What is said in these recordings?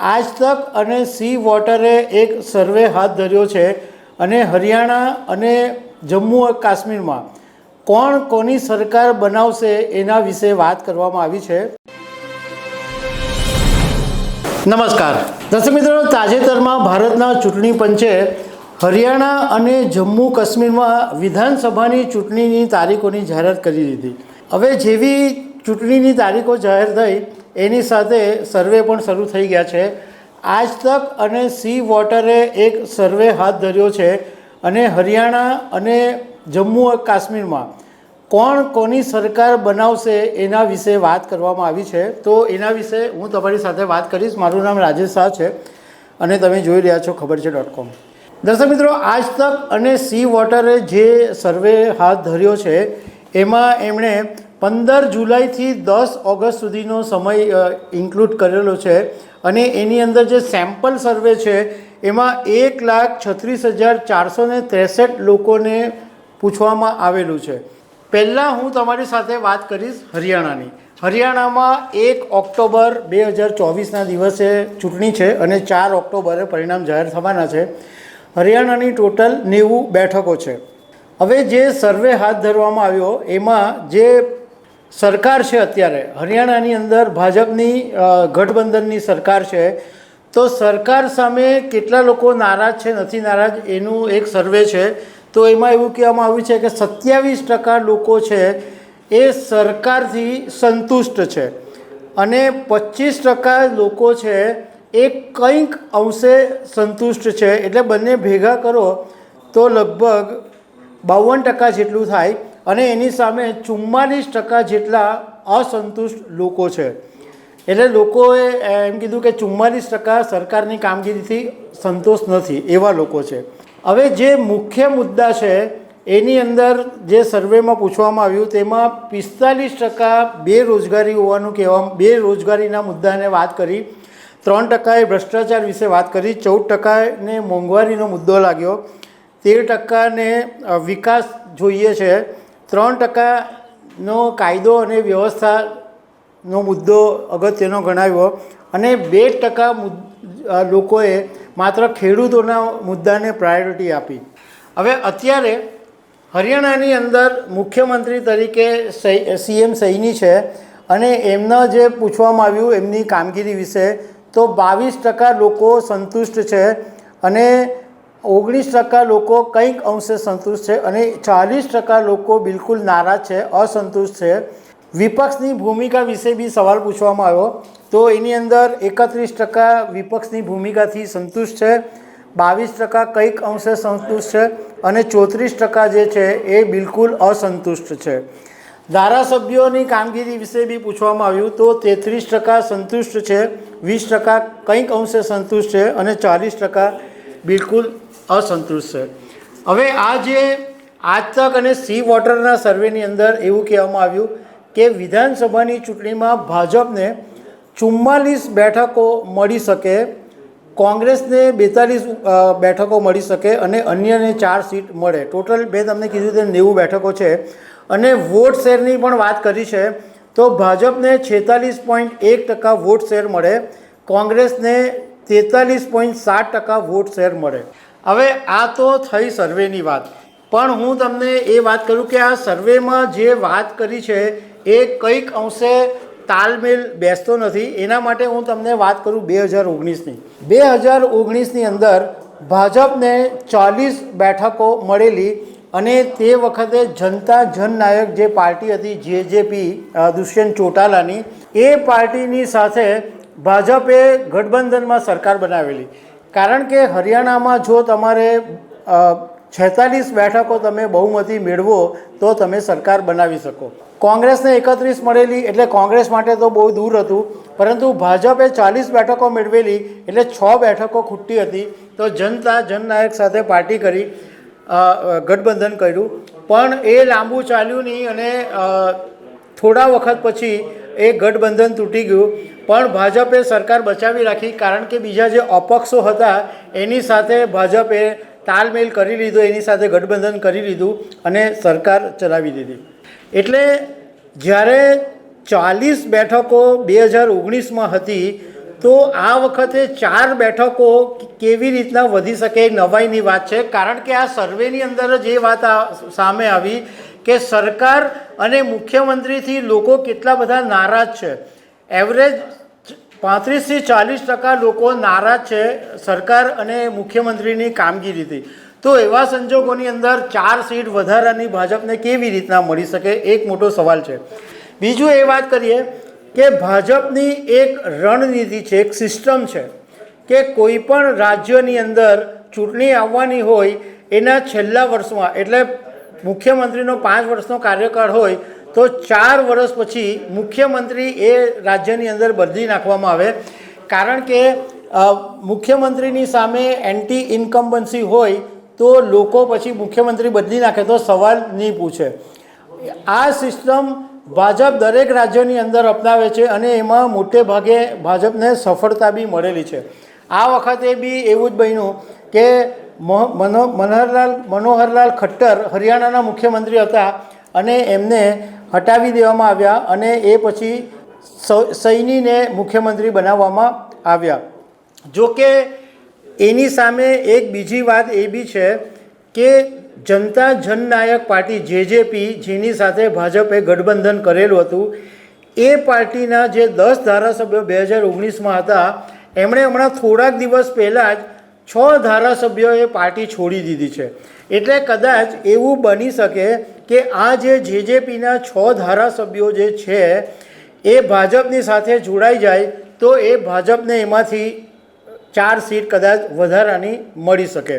આજ તક અને સી વોટરે એક સર્વે હાથ ધર્યો છે અને હરિયાણા અને જમ્મુ કાશ્મીરમાં કોણ કોની સરકાર બનાવશે એના વિશે વાત કરવામાં આવી છે. નમસ્કાર. દર્શક મિત્રો, તાજેતરમાં ભારતના ચૂંટણી પંચે હરિયાણા અને જમ્મુ કાશ્મીરમાં વિધાનસભાની ચૂંટણીની તારીખોની જાહેરાત કરી દીધી. હવે જેવી ચૂંટણીની તારીખો જાહેર થઈ એની સાથે સર્વે પણ શરૂ થઈ ગયા છે. આજ તક અને સી વોટરે એક સર્વે હાથ ધર્યો છે અને હરિયાણા અને જમ્મુ કાશ્મીરમાં કોણ કોની સરકાર બનાવશે એના વિશે વાત કરવામાં આવી છે. તો એના વિશે હું તમારી સાથે વાત કરીશ. મારું નામ રાજેશ શાહ છે અને તમે જોઈ રહ્યા છો ખબર છે ડોટ કોમ. દર્શક મિત્રો, આજ તક અને સી વોટરે જે સર્વે હાથ ધર્યો છે, એમાં એમણે પંદર જુલાઈથી દસ ઓગસ્ટ સુધીનો સમય ઇન્ક્લુડ કરેલો છે અને એની અંદર જે સેમ્પલ સર્વે છે, એમાં એક લાખ છત્રીસ હજાર ચારસો ને ત્રેસઠ લોકોને પૂછવામાં આવેલું છે. પહેલાં હું તમારી સાથે વાત કરીશ હરિયાણાની. હરિયાણામાં એક ઓક્ટોબર બે હજાર ચોવીસના દિવસે ચૂંટણી છે અને ચાર ઓક્ટોબરે પરિણામ જાહેર થવાના છે. હરિયાણાની ટોટલ નેવું બેઠકો છે. હવે જે સર્વે હાથ ધરવામાં આવ્યો, એમાં જે સરકાર છે અત્યારે. હરિયાણાની અંદર ભાજપની ગઠબંધનની સરકાર છે. તો સરકાર સામે કેટલા લોકો નારાજ છે, નથી નારાજ, એનું એક સર્વે છે. તો એમાં એવું કહેવામાં આવ્યું છે કે સત્યાવીસ ટકા લોકો છે એ સરકારથી સંતુષ્ટ છે. અને પચીસ ટકા લોકો છે એ કંઈક અંશે સંતુષ્ટ છે. એટલે બંને ભેગા કરો તો લગભગ બાવન ટકા જેટલું થાય. અને એની સામે ચુમ્માલીસ ટકા જેટલા અસંતુષ્ટ લોકો છે. એટલે લોકોએ એમ કીધું કે ચુમ્માલીસ ટકા સરકારની કામગીરીથી સંતોષ નથી એવા લોકો છે. હવે જે મુખ્ય મુદ્દા છે, એની અંદર જે સર્વેમાં પૂછવામાં આવ્યું તેમાં પિસ્તાલીસ ટકા બેરોજગારી હોવાનું કહેવા બેરોજગારીના મુદ્દાને વાત કરી. ત્રણ ટકાએ ભ્રષ્ટાચાર વિશે વાત કરી. ચૌદ ટકાને મોંઘવારીનો મુદ્દો લાગ્યો. તેર ટકાને વિકાસ જોઈએ છે. ત્રણ ટકાનો કાયદો અને વ્યવસ્થાનો મુદ્દો અગત્યનો ગણાવ્યો અને બે ટકા લોકોએ માત્ર ખેડૂતોના મુદ્દાને પ્રાયોરિટી આપી. હવે અત્યારે હરિયાણાની અંદર મુખ્યમંત્રી તરીકે સીએમ સૈની છે અને એમના જે પૂછવામાં આવ્યું એમની કામગીરી વિશે, તો બાવીસ ટકા લોકો સંતુષ્ટ છે અને ઓગણીસ ટકા લોકો કંઈક અંશે સંતુષ્ટ છે અને ચાલીસ ટકા લોકો બિલકુલ નારાજ છે, અસંતુષ્ટ છે. વિપક્ષની ભૂમિકા વિશે બી સવાલ પૂછવામાં આવ્યો. તો એની અંદર એકત્રીસ ટકા વિપક્ષની ભૂમિકાથી સંતુષ્ટ છે, બાવીસ ટકા કંઈક અંશે સંતુષ્ટ છે અને ચોત્રીસ ટકા જે છે એ બિલકુલ અસંતુષ્ટ છે. ધારાસભ્યોની કામગીરી વિશે બી પૂછવામાં આવ્યું તો તેત્રીસ ટકા સંતુષ્ટ છે, વીસ ટકા કંઈક અંશે સંતુષ્ટ છે અને ચાલીસ ટકા બિલકુલ અસંતુષ્ટ છે. હવે આ જે આજ તક અને સી વોટરના સર્વેની અંદર એવું કહેવામાં આવ્યું કે વિધાનસભાની ચૂંટણીમાં ભાજપને ચુમ્માલીસ બેઠકો મળી શકે, કોંગ્રેસને બેતાલીસ બેઠકો મળી શકે અને અન્યને ચાર સીટ મળે. ટોટલ બે તમને કીધું તે નેવું બેઠકો છે. અને વોટ શેરની પણ વાત કરી છે, તો ભાજપને છેતાલીસ પોઈન્ટ એક ટકા વોટ શેર મળે, કોંગ્રેસને તેતાલીસ પોઈન્ટ સાત ટકા વોટ શેર મળે. હવે આ તો થઈ સર્વેની વાત. પણ હું તમને એ વાત કરું કે આ સર્વેમાં જે વાત કરી છે, એ કંઈક અંશે તાલમેલ બેસતો નથી. એના માટે હું તમને વાત કરું બે હજાર ઓગણીસની. બે હજાર ઓગણીસની અંદર ભાજપને ચાલીસ બેઠકો મળેલી અને તે વખતે જનતા જનનાયક જે પાર્ટી હતી, જેજેપી દુષ્યંત ચોટાલાની, એ પાર્ટીની સાથે ભાજપે ગઠબંધનમાં સરકાર બનાવેલી. કારણ કે હરિયાણામાં જો તમારે છેતાલીસ બેઠકો તમે બહુમતી મેળવો, તો તમે સરકાર બનાવી શકો. કોંગ્રેસને એકત્રીસ મળેલી, એટલે કોંગ્રેસ માટે તો બહુ દૂર હતું, પરંતુ ભાજપે ચાલીસ બેઠકો મેળવેલી, એટલે છ બેઠકો ખૂટતી હતી, તો જનતા, જનનાયક સાથે પાર્ટી કરી ગઠબંધન કર્યું. પણ એ લાંબુ ચાલ્યું નહીં અને થોડા વખત પછી એ ગઠબંધન તૂટી ગયું. પણ ભાજપે સરકાર બચાવી રાખી કારણ કે બીજા જે અપક્ષો હતા, એની સાથે ભાજપે તાલમેલ કરી લીધો, એની સાથે ગઠબંધન કરી લીધું અને સરકાર ચલાવી દીધી. એટલે જ્યારે ચાલીસ બેઠકો બે હજાર ઓગણીસમાં હતી, તો આ વખતે ચાર બેઠકો કેવી રીતના વધી શકે એ નવાઈની વાત છે. કારણ કે આ સર્વેની અંદર જ એ વાત સામે આવી કે સરકાર અને મુખ્યમંત્રીથી લોકો કેટલા બધા નારાજ છે? એવરેજ પાંત્રીસથી ચાલીસ ટકા લોકો નારાજ છે સરકાર અને મુખ્યમંત્રીની કામગીરીથી. તો એવા સંજોગોની અંદર ચાર સીટ વધારાની ભાજપને કેવી રીતના મળી શકે? એક મોટો સવાલ છે. બીજું એ વાત કરીએ કે ભાજપની એક રણનીતિ છે, એક સિસ્ટમ છે કે કોઈ પણ રાજ્યની અંદર ચૂંટણી આવવાની હોય એના છેલ્લા વર્ષમાં, એટલે મુખ્યમંત્રીનો પાંચ વર્ષનો કાર્યકાળ હોય તો ચાર વર્ષ પછી મુખ્યમંત્રી એ રાજ્યની અંદર બદલી નાખવામાં આવે. કારણ કે મુખ્યમંત્રીની સામે એન્ટી ઇન્કમ્બન્સી હોય તો લોકો પછી મુખ્યમંત્રી બદલી નાખે તો સવાલ નહીં પૂછે. આ સિસ્ટમ ભાજપ દરેક રાજ્યની અંદર અપનાવે છે અને એમાં મોટે ભાગે ભાજપને સફળતા બી મળેલી છે. આ વખતે બી એવું જ બન્યું કે મનોહરલાલ મનોહરલાલ ખટ્ટર હરિયાણાના મુખ્યમંત્રી હતા અને એમને હટાવી દેવામાં આવ્યા અને એ પછી સૈનીને મુખ્યમંત્રી બનાવવામાં આવ્યા. જો કે એની સામે એક બીજી વાત એ બી છે કે જનતા જનનાયક પાર્ટી જેજેપી જેની સાથે ભાજપે ગઠબંધન કરેલું હતું, એ પાર્ટીના જે દસ ધારાસભ્યો બે હજાર ઓગણીસમાં હતા, એમણે હમણાં થોડાક દિવસ પહેલાં જ છ ધારાસભ્યોએ પાર્ટી છોડી દીધી છે. એટલે કદાચ એવું બની શકે કે આ જે જેજેપીના છ ધારાસભ્યો જે છે, એ ભાજપની સાથે જોડાઈ જાય તો એ ભાજપને એમાંથી ચાર સીટ કદાચ વધારાની મળી શકે.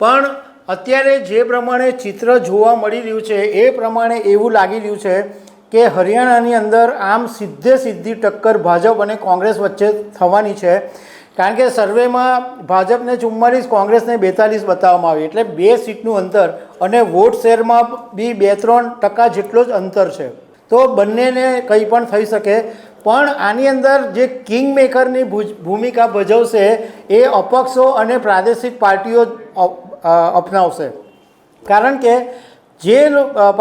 પણ અત્યારે જે પ્રમાણે ચિત્ર જોવા મળી રહ્યું છે, એ પ્રમાણે એવું લાગી રહ્યું છે કે હરિયાણાની અંદર આમ સીધે સીધી ટક્કર ભાજપ અને કોંગ્રેસ વચ્ચે થવાની છે. કારણ કે સર્વેમાં ભાજપને ચુમ્માલીસ કોંગ્રેસને બેતાલીસ બતાવવામાં આવી. એટલે બે સીટનું અંતર અને વોટ શેરમાં બી બે ત્રણ ટકા જેટલો જ અંતર છે. તો બંનેને કંઈ પણ થઈ શકે. પણ આની અંદર જે કિંગ મેકરની ભૂમિકા ભજવશે એ અપક્ષો અને પ્રાદેશિક પાર્ટીઓ અપનાવશે. કારણ કે જે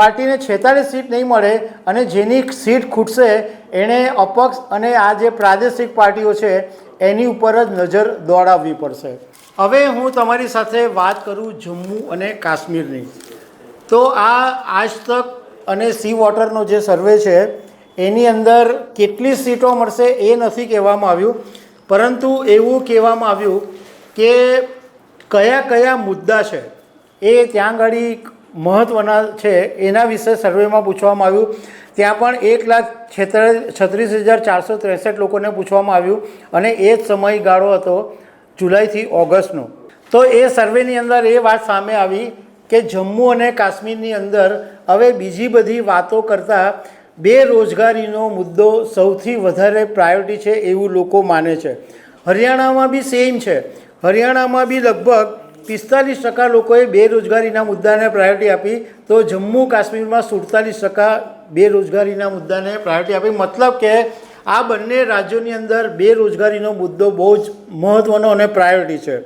પાર્ટીને છેતાલીસ સીટ નહીં મળે અને જેની સીટ ખૂટશે, એણે અપક્ષ અને આ જે પ્રાદેશિક પાર્ટીઓ છે એની ઉપર જ નજર દોડાવવી પડશે. હવે હું તમારી સાથે વાત કરું જમ્મુ અને કાશ્મીરની. તો આ આજ તક અને સી વોટરનો જે સર્વે છે, એની અંદર કેટલી સીટો મળશે એ નથી કહેવામાં આવ્યું. પરંતુ એવું કહેવામાં આવ્યું કે કયા કયા મુદ્દા છે, એ ત્યાં આગળ મહત્ત્વના છે, એના વિશે સર્વેમાં પૂછવામાં આવ્યું. ત્યાં પણ એક લાખ છેતર છત્રીસ હજાર ચારસો ત્રેસઠ લોકોને પૂછવામાં આવ્યું અને એ જ સમયગાળો હતો જુલાઈથી ઓગસ્ટનો. તો એ સર્વેની અંદર એ વાત સામે આવી કે જમ્મુ અને કાશ્મીરની અંદર હવે બીજી બધી વાતો કરતાં બેરોજગારીનો મુદ્દો સૌથી વધારે પ્રાયોરિટી છે એવું લોકો માને છે. હરિયાણામાં બી સેમ છે. હરિયાણામાં બી લગભગ પિસ્તાલીસ ટકા લોકોએ બેરોજગારીના મુદ્દાને પ્રાયોરિટી આપી, તો જમ્મુ કાશ્મીરમાં સુડતાલીસ ટકા બેરોજગારીના મુદ્દાને પ્રાયોરિટી આપી. મતલબ કે આ બંને રાજ્યોની અંદર બેરોજગારીનો મુદ્દો બહુ જ મહત્ત્વનો અને પ્રાયોરિટી છે.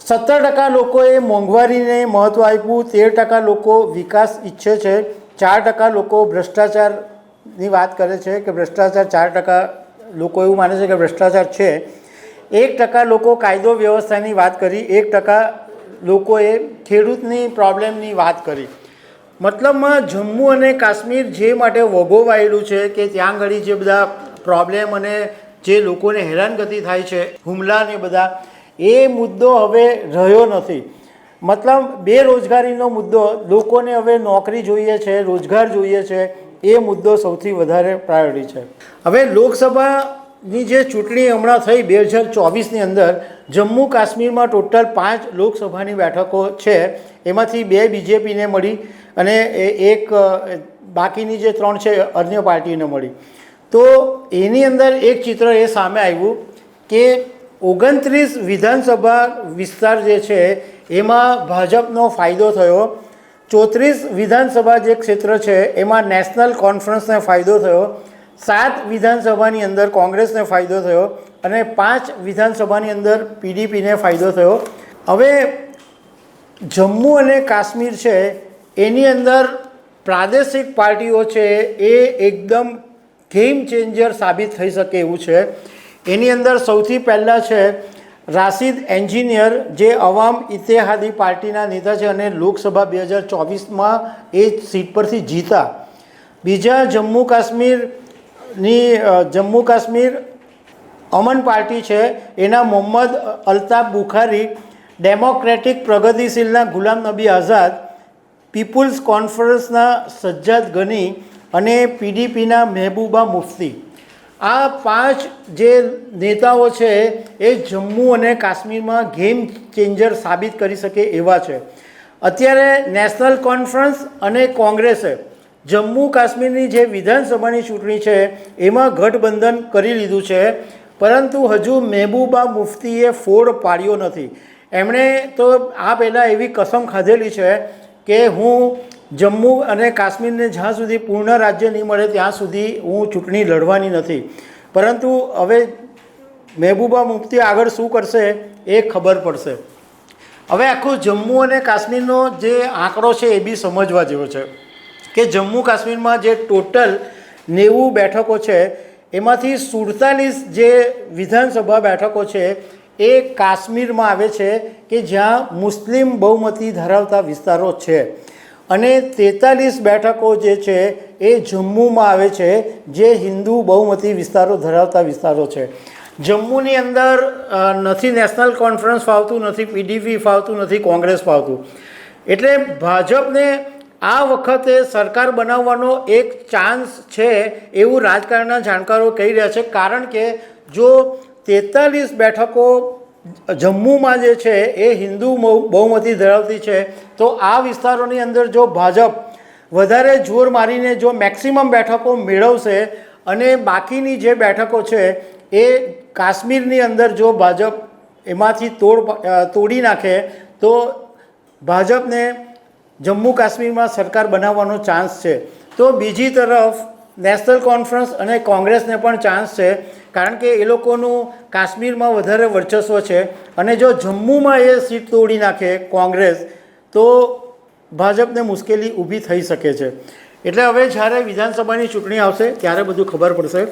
સત્તર ટકા લોકોએ મોંઘવારીને મહત્ત્વ આપ્યું, તેર ટકા લોકો વિકાસ ઈચ્છે છે, ચાર ટકા લોકો ભ્રષ્ટાચારની વાત કરે છે કે ભ્રષ્ટાચાર, ચાર ટકા લોકો એવું માને છે કે ભ્રષ્ટાચાર છે. એક ટકા લોકો કાયદો વ્યવસ્થાની વાત કરી, એક ટકા લોકોએ ખેડૂતની પ્રોબ્લેમની વાત કરી. મતલબમાં જમ્મુ અને કાશ્મીર જે માટે વગોવાયેલું છે કે ત્યાં આગળ જે બધા પ્રોબ્લેમ અને જે લોકોને હેરાનગતિ થાય છે, હુમલા ને બધા, એ મુદ્દો હવે રહ્યો નથી. મતલબ બેરોજગારીનો મુદ્દો, લોકોને હવે નોકરી જોઈએ છે, રોજગાર જોઈએ છે, એ મુદ્દો સૌથી વધારે પ્રાયોરિટી છે. હવે લોકસભાની જે ચૂંટણી હમણાં થઈ બે હજાર ચોવીસની અંદર, જમ્મુ કાશ્મીરમાં ટોટલ પાંચ લોકસભાની બેઠકો છે. એમાંથી બે બીજેપીને મળી અને એક બાકીની જે ત્રણ છે અન્ય પાર્ટીને મળી. તો એની અંદર એક ચિત્ર એ સામે આવ્યું કે ઓગણત્રીસ વિધાનસભા વિસ્તાર જે છે, એમાં ભાજપનો ફાયદો થયો. ચોત્રીસ વિધાનસભા જે ક્ષેત્ર છે, એમાં નેશનલ કોન્ફરન્સને ફાયદો થયો. સાત વિધાનસભાની અંદર કોંગ્રેસને ફાયદો થયો અને પાંચ વિધાનસભાની અંદર પીડીપીને ફાયદો થયો. હવે જમ્મુ અને કાશ્મીર છે, એની અંદર પ્રાદેશિક પાર્ટીઓ છે એ એકદમ ગેમ ચેન્જર સાબિત થઈ શકે એવું છે. એની અંદર સૌથી પહેલાં છે, રાશિદ એન્જિનિયર જે અવામ ઇત્તેહાદી પાર્ટીના નેતા છે અને લોકસભા બે હજાર ચોવીસમાં એ સીટ પરથી જીતા. બીજા જમ્મુ કાશ્મીરની અ, જમ્મુ કાશ્મીર અમન પાર્ટી છે. એના મોહમ્મદ અલ્તાફ બુખારી ડેમોક્રેટિક પ્રગતિશીલના ગુલામ નબી આઝાદ પીપલ્સ કોન્ફરન્સના સજ્જાદ ગની અને પીડીપીના મહેબૂબા મુફ્તી. આ પાંચ જે નેતાઓ છે એ જમ્મુ અને કાશ્મીરમાં ગેમ ચેન્જર સાબિત કરી શકે એવા છે. અત્યારે નેશનલ કોન્ફરન્સ અને કોંગ્રેસે જમ્મુ કાશ્મીરની જે વિધાનસભાની ચૂંટણી છે, એમાં ગઠબંધન કરી લીધું છે, પરંતુ હજુ મહેબૂબા મુફ્તીએ ફોડ પાડ્યો નથી. એમણે તો આ પહેલાં એવી કસમ ખાધેલી છે કે હું જમ્મુ અને કાશ્મીરને જ્યાં સુધી પૂર્ણ રાજ્ય નહીં મળે, ત્યાં સુધી હું ચૂંટણી લડવાની નથી. પરંતુ હવે મહેબૂબા મુફ્તી આગળ શું કરશે એ ખબર પડશે. હવે આખું જમ્મુ અને કાશ્મીરનો જે આંકડો છે એ બી સમજવા જેવો છે. કે જમ્મુ કાશ્મીરમાં જે ટોટલ નેવું બેઠકો છે, એમાંથી સુડતાલીસ જે વિધાનસભા બેઠકો છે, એ કાશ્મીરમાં આવે છે કે જ્યાં મુસ્લિમ બહુમતી ધરાવતા વિસ્તારો છે. અને તેતાલીસ બેઠકો જે છે, એ જમ્મુમાં આવે છે, જે હિન્દુ બહુમતી વિસ્તારો ધરાવતા વિસ્તારો છે. જમ્મુની અંદર નથી નેશનલ કોન્ફરન્સ ફાવતું, નથી પીડીપી ફાવતું, નથી કોંગ્રેસ ફાવતું. એટલે ભાજપને આ વખતે સરકાર બનાવવાનો એક ચાન્સ છે એવું રાજકારણના જાણકારો કહી રહ્યા છે. કારણ કે જો તેતાલીસ બેઠકો જમ્મુમાં જે છે એ હિન્દુ બહુ- બહુમતી ધરાવતી છે, તો આ વિસ્તારોની અંદર જો ભાજપ વધારે જોર મારીને જો મેક્સિમમ બેઠકો મેળવશે અને બાકીની જે બેઠકો છે એ કાશ્મીરની અંદર જો ભાજપ એમાંથી તોડ તોડી નાખે, તો ભાજપને જમ્મુ કાશ્મીરમાં સરકાર બનાવવાનો ચાન્સ છે. તો બીજી તરફ નેશનલ કોન્ફરન્સ અને કોંગ્રેસને પણ ચાન્સ છે. કારણ કે એ લોકોનું કાશ્મીરમાં વધારે વર્ચસ્વ છે. અને જો જમ્મુમાં એ સીટ તોડી નાખે કોંગ્રેસ, તો ભાજપને મુશ્કેલી ઊભી થઈ શકે છે. એટલે હવે જ્યારે વિધાનસભાની ચૂંટણી આવશે, ત્યારે બધું ખબર પડશે.